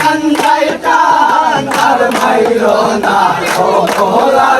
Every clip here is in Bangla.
Cantai tan, armai lo na, oh, oh, la,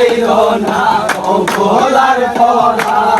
পাইল না ও ভোলার পড়া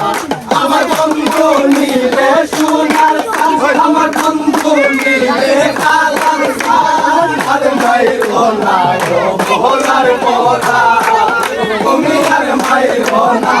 তুমি আর মায়ের না